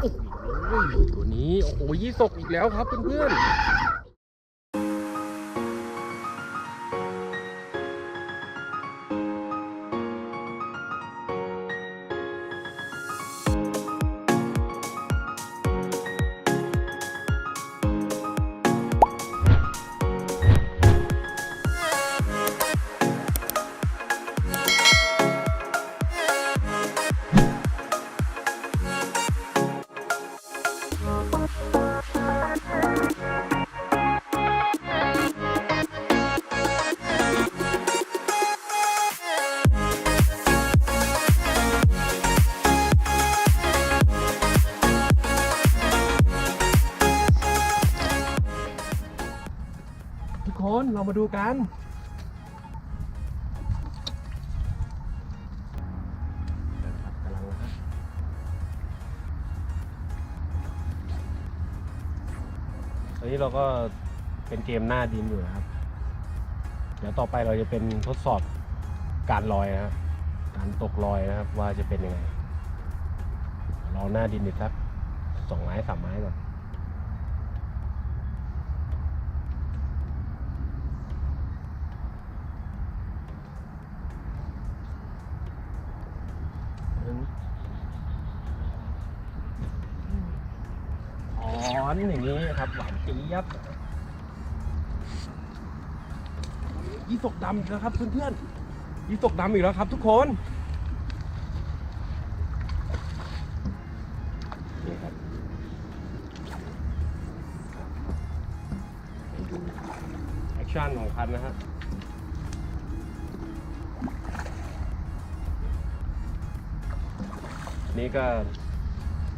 โอ้โหตัวนี้ โอ้โหยี่สกอีกแล้วครับเพื่อนๆ กันนะครับกำลังนตอนนี้เราก็เป็นเกมหน้าดินอยู่นะครับ เดี๋ยวต่อไปเราจะเป็นทดสอบการลอยนะครับ การตกลอยนะครับว่าจะเป็นยังไง เราหน้าดินอีกสักสองไม้สามไม้ก่อน อ๋อนอย่างนี้ครับหวานเจี๊ยบยี่สกดำอีกแล้วครับเพื่อนๆยี่สกดำอีกแล้วครับ ทุกคนนี่ครับดูแอคชั่นของคันนะฮะนี่ก็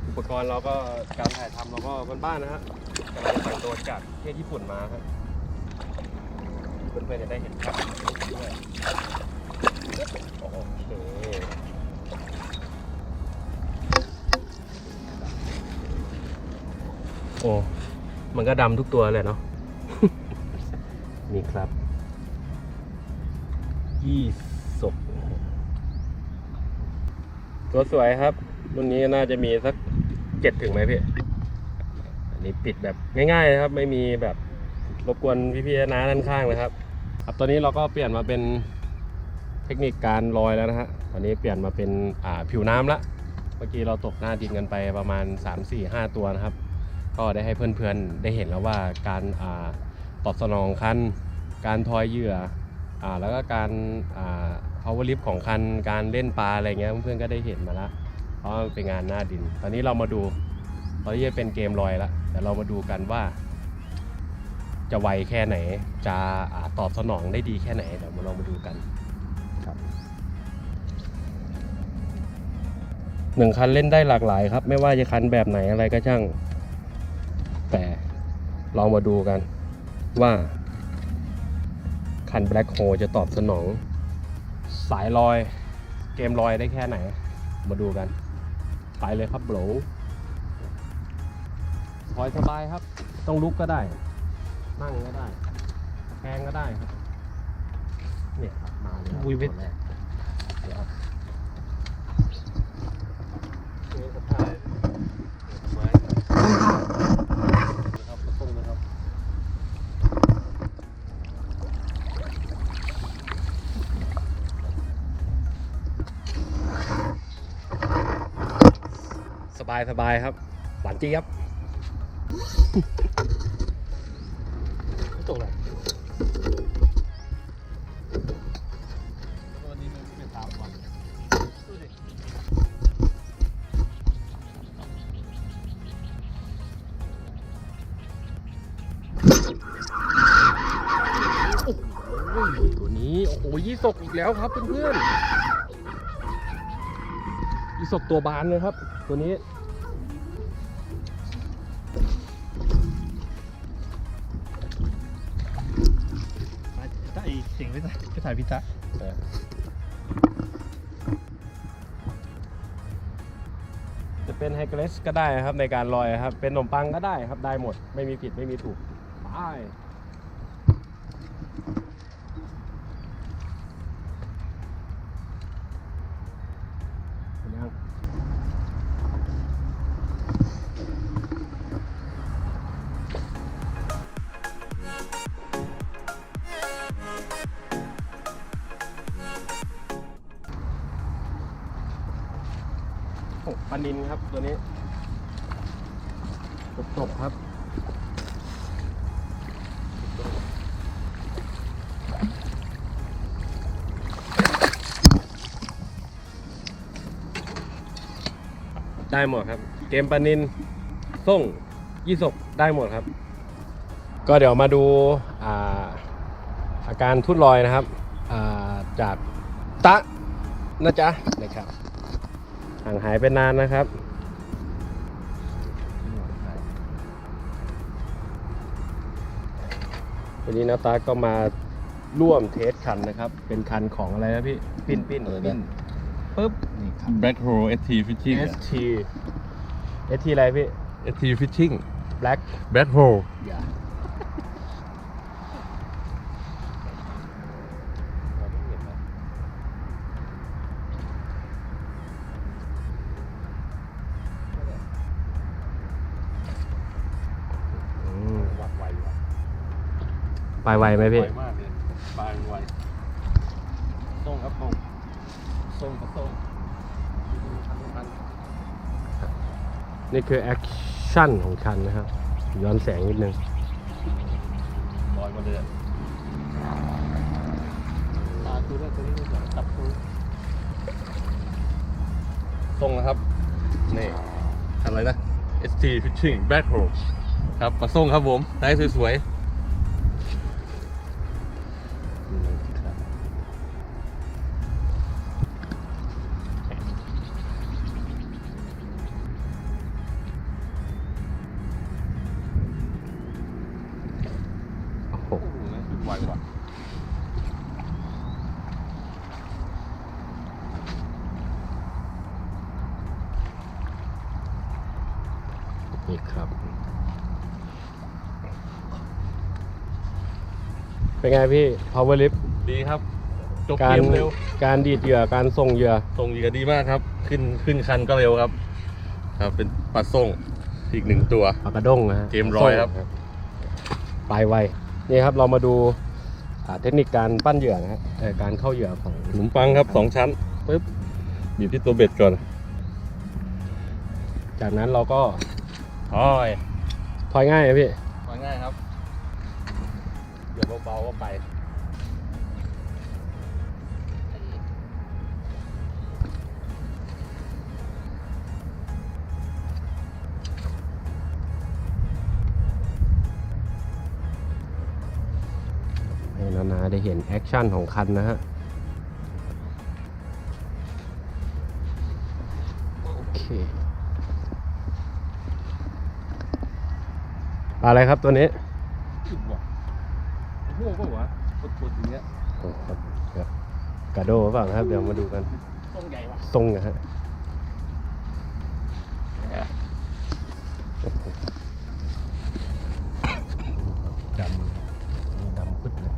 อุปกรณ์เราก็การถ่ายทำเราก็บ้านๆนะฮะกำลังแต่งตัวจากประเทศญี่ปุ่นมาครับเพื่อนๆจะได้เห็นครับด้วยโอเคโอ้มันก็ดำทุกตัวเลยเนาะนี่ครับยี่สกตัวสวยครับ รุ่นนี้น่าจะมีสัก เจ็ดถึงไหมพี่ อันนี้ปิดแบบง่ายๆนะครับ ไม่มีแบบรบกวนพี่ๆน้าด้านข้างนะครับ ครับตอนนี้เราก็เปลี่ยนมาเป็นเทคนิคการลอยแล้วนะฮะ ตอนนี้เปลี่ยนมาเป็นอ่าผิวน้ำละ เมื่อกี้เราตกหน้าดินกันไปประมาณ 3 4 5 ตัวนะครับ ก็ได้ให้เพื่อนๆได้เห็นแล้วว่าการอ่าตอบสนองคัน การทอยเหยื่ออ่าแล้วก็การอ่า power lift ของคัน การเล่นปลาอะไรเงี้ยเพื่อนๆก็ได้เห็นมาแล้ว เพราะมันเป็นงานหน้าดิน ตอนนี้เรามาดูตอนนี้จะเป็นเกมลอยแล้วเดี๋ยวเรามาดูกันว่า จะไวแค่ไหน จะอาตอบสนองได้ดีแค่ไหนเดี๋ยวมาลองมาดูกันครับหนึ่งคันเล่นได้หลากหลายครับ ไม่ว่าจะคันแบบไหนอะไรก็ช่าง แต่เรามาดูกันว่า คัน Black Hole จะตอบสนอง สายลอยเกมลอยได้แค่ไหน มาดูกัน ไปเลยครับโบรพอยสบายครับ ต้องลุกก็ได้ นั่งก็ได้แพงก็ได้ครับ เนี่ยครับมาเลยครับอุ้ยเว้ยตัวแรกเดี๋ยวครับนี่สะพายไม้นะครับกระตุ้งนะครับ สบายสบายครับ หวานเจี๊ยบตกเลยตัวนี้มันเป็นตามวันดูดิโอ้โหตัวนี้ โอ้โหยี่สกอีกแล้วครับเพื่อนๆยี่สกตัวบานเลยครับ ตัวนี้ ถ่ายพิตะจะเป็นไฮเกรสก็ได้ครับในการลอยครับ เป็นขนมปังก็ได้ครับได้หมด ไม่มีผิดไม่มีถูกไป ตกๆครับได้หมดครับ เกมปลานินส่งยี่สกได้หมดครับ ก็เดี๋ยวมาดูอ่าอาการทุดลอยนะครับอ่าจากตะนะจ๊ะนะครับห่างหายไปนานนะครับ วันนี้นาตาก็มาร่วมเทสคันนะครับ เป็นคันของอะไรนะพี่ ปิ้นปิ้นปิ้นปึ๊บ นี่ครับ Black Hole ST Fishing อะ ST ST อะไรพี่ ST Fishing Black Black Hole อย่า ไปไวไหมพี่ ไวมากเลยปลายไวส่งครับส่งส่งกับส่งนี่คือแอคชั่นของคันนะครับ ย้อนแสงนิดนึงลอยมาเลยอะตาคือว่าตัวนี้มันจับตัวส่งนะครับ นี่อะไรนะ ST Fishing Black Hole ครับ มาส่งครับผมได้สวยโนี่ครับ เป็นไงพี่ power lift ดีครับจบกาเกรมเร็วการดีดเหยื่อการส่งเหยื่อ ส่งเหยื่อดีมากครับ ขึ้นขึ้นคันก็เร็วครับ ครับเป็นปลาส่งอีกหนึ่งตัวปากกระด้งนะฮะเกมร้อยครับไปไวนี่ครับเรามาดูอ่าเทคนิคการปั้นเหยื่อนะฮะเอ่อการเข้าเหยื่อของขนมปังครับสองชั้นปึ๊บบีบที่ตัวเบ็ดก่อน จากนั้นเราก็ โอ้ยถอยง่ายไหมพี่มาง่ายครับ เดี๋ยวเบาๆก็ไปให้นานาได้เห็นแอคชั่นของคันนะฮะ โอเค ปลาอะไรครับตัวนี้อึดว่ะโอ้โหป่าวะปวดๆอย่างเงี้ยโอ้ครับเดี๋ยวกระโดดเปล่าครับ เดี๋ยวมาดูกันทรงใหญ่ว่ะทรงนะฮะดำดำปึ๊ดเลย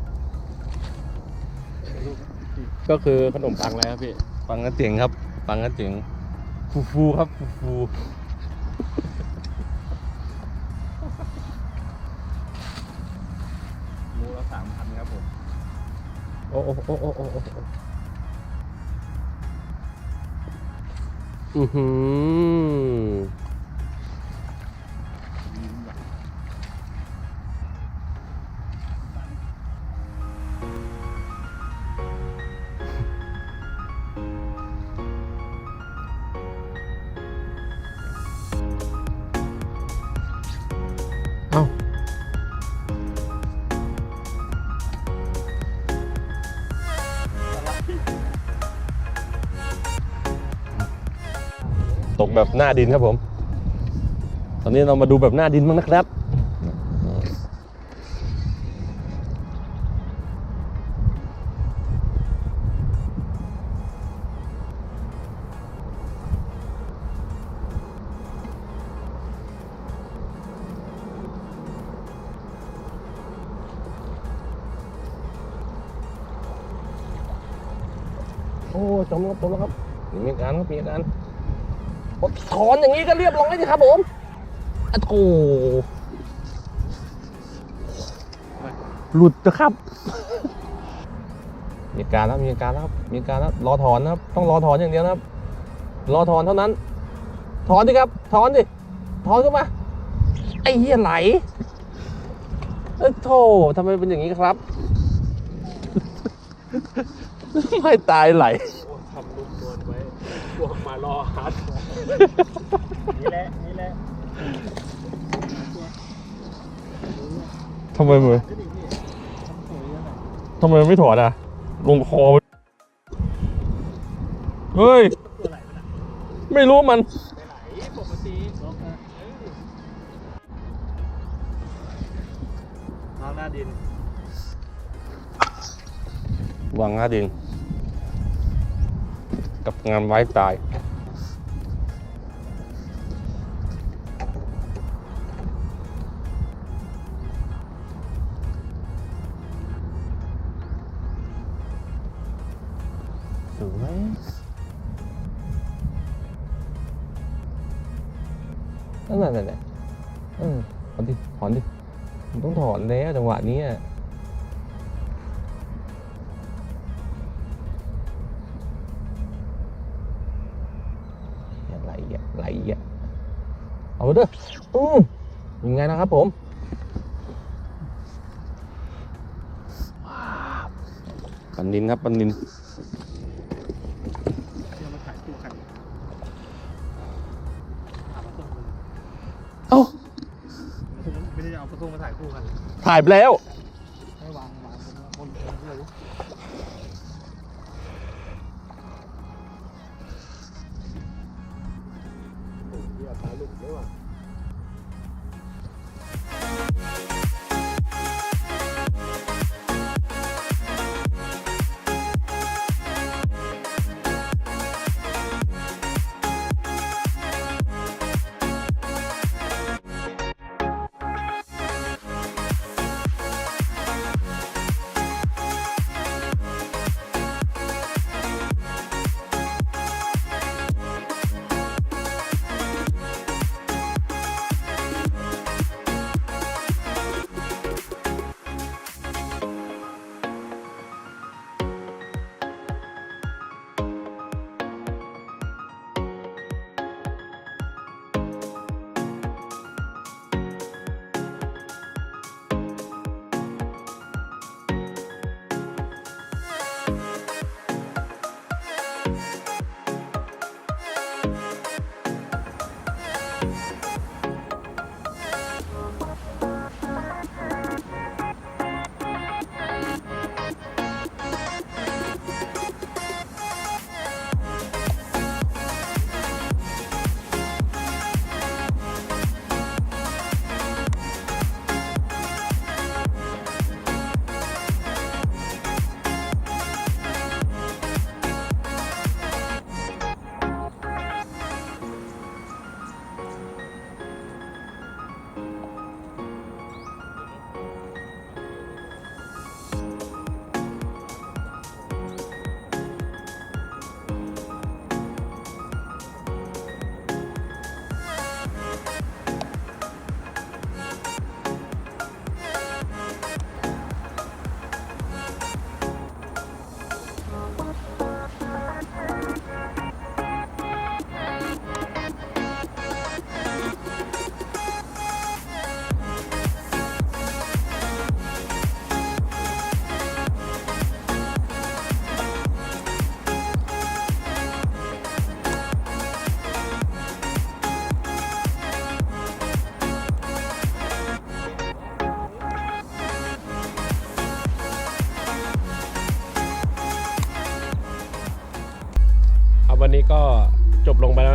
ก็คือขนมปังอะไรครับพี่ ปังกระเจ๋งครับ ปังกระเจ๋งฟูฟูๆครับฟูฟู โอ้โอ้โอ้โอ้โอ้โอ้โอ้อือหือ แบบหน้าดินครับผม ตอนนี้เรามาดูแบบหน้าดินบ้างนะครับโอ้จมแล้วจมแล้วครับมีการครับมีการ ถอนอย่างนี้ก็เรียบร้อยสิครับผมอะโถหลุดนะครับ มีอาการแล้วมีการแล้วครับมีการแล้วรอถอนนะครับ ต้องรอถอนอย่างเดียวนะครับ รอถอนเท่านั้น ถอนดิครับ ถอนดิถอนขึ้นมาไอ้เหี้ยไหลเอ้โธ่ทำไมเป็นอย่างนี้ครับ ไม่ตายไหลทำลูกนวลไว้พวกมารอหาท นี่แหละนี่แหละทำไมมือก็ดีพี่ทำสวยแล้วแหละทำไมไม่ถอดอะ ลงคอ เฮ้ยตัวไหลมันอะไม่รู้มันไหลปกติล็อกนะเออล้างหน้าดิน วางหน้าดิน กับงานไว้ตาย สวยนั่นแหละนั่นแหละเออถอนดิ ถอนดิมันต้องถอนแล้วจังหวะนี้อะไหลอะไหลอะเอาเด้ออืมยังไงนะครับผมปันนินครับปันนิน ถ่ายคู่กันถ่ายไปแล้ว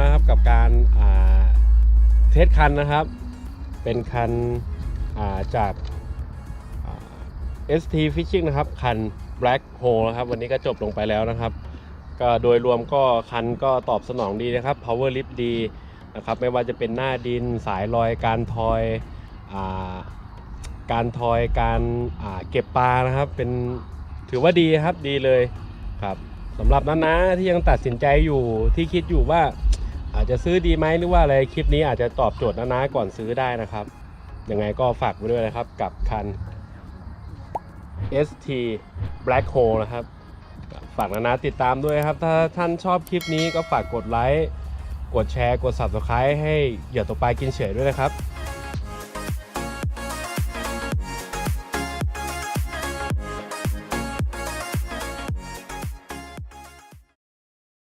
นะครับกับการาเทสคันนะครับ เป็นคันาจากอ่า ST Fishing นะครับ คัน Black Hole นะครับ วันนี้ก็จบลงไปแล้วนะครับ ก็โดยรวมก็คันก็ตอบสนองดีนะครับ Power Lift ดีนะครับ ไม่ว่าจะเป็นหน้าดินสายลอยการทอยอาการทอยการาเก็บปลานะครับ เป็นถือว่าดีครับดีเลยครับสำหรับน้านะที่ยังตัดสินใจอยู่ที่คิดอยู่ว่า อาจจะซื้อดีไหมหรือว่าอะไรคลิปนี้อาจจะตอบโจทย์น้าก่อนซื้อได้นะครับยังไงก็ฝากไว้ด้วยนะครับกับคัน ST Black Hole นะครับ ฝากนานาติดตามด้วยครับ ถ้าท่านชอบคลิปนี้ก็ฝากกดไลค์ กดแชร์ กด subscribe ให้เหยื่อตัวปลากินเฉยด้วยนะครับ